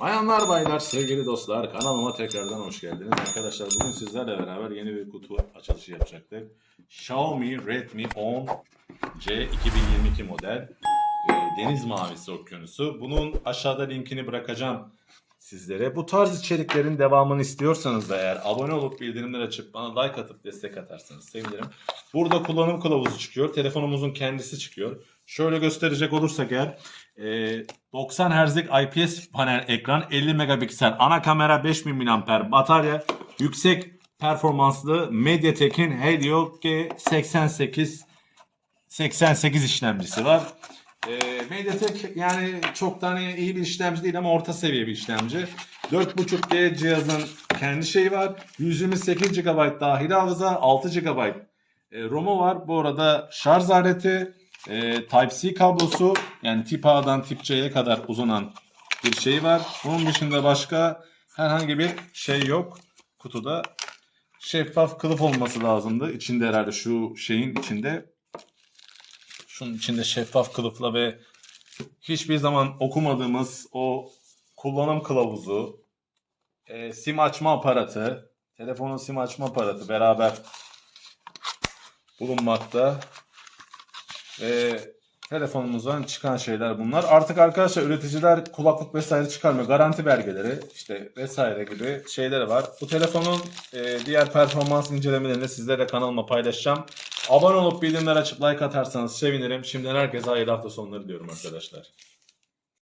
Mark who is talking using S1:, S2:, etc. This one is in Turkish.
S1: Bayanlar baylar sevgili dostlar kanalıma tekrardan hoş geldiniz. Arkadaşlar bugün sizlerle beraber yeni bir kutu açılışı yapacaktık. Xiaomi Redmi 10 C 2022 model e, deniz mavisi okyanusu. Bunun aşağıda linkini bırakacağım sizlere. Bu tarz içeriklerin devamını istiyorsanız da eğer abone olup bildirimleri açıp bana like atıp destek atarsanız sevinirim. Burada kullanım kılavuzu çıkıyor. Telefonumuzun kendisi çıkıyor. Şöyle gösterecek olursak eğer e, 90 Hz'lik IPS panel ekran 50 megapiksel ana kamera 5000 mAh batarya yüksek performanslı MediaTek'in Helio G88 88 işlemcisi var. E, MediaTek yani çok da hani iyi bir işlemci değil ama orta seviye bir işlemci. 4.5G cihazın kendi şeyi var. 128 GB dahili hafıza, 6 GB e, ROM'u var. Bu arada şarj aleti, e, Type-C kablosu yani tip A'dan tip C'ye kadar uzanan bir şey var. Bunun dışında başka herhangi bir şey yok kutuda. Şeffaf kılıf olması lazımdı. İçinde herhalde şu şeyin içinde. Şunun içinde şeffaf kılıfla ve hiçbir zaman okumadığımız o kullanım kılavuzu, e, sim açma aparatı, telefonun sim açma aparatı beraber bulunmakta. Ve telefonumuzdan çıkan şeyler bunlar. Artık arkadaşlar üreticiler kulaklık vesaire çıkarmıyor. Garanti belgeleri işte vesaire gibi şeyleri var. Bu telefonun e, diğer performans incelemelerini de sizlerle kanalıma paylaşacağım. Abone olup bildirimler açıp like atarsanız sevinirim. Şimdiden herkese hayırlı hafta sonları diyorum arkadaşlar.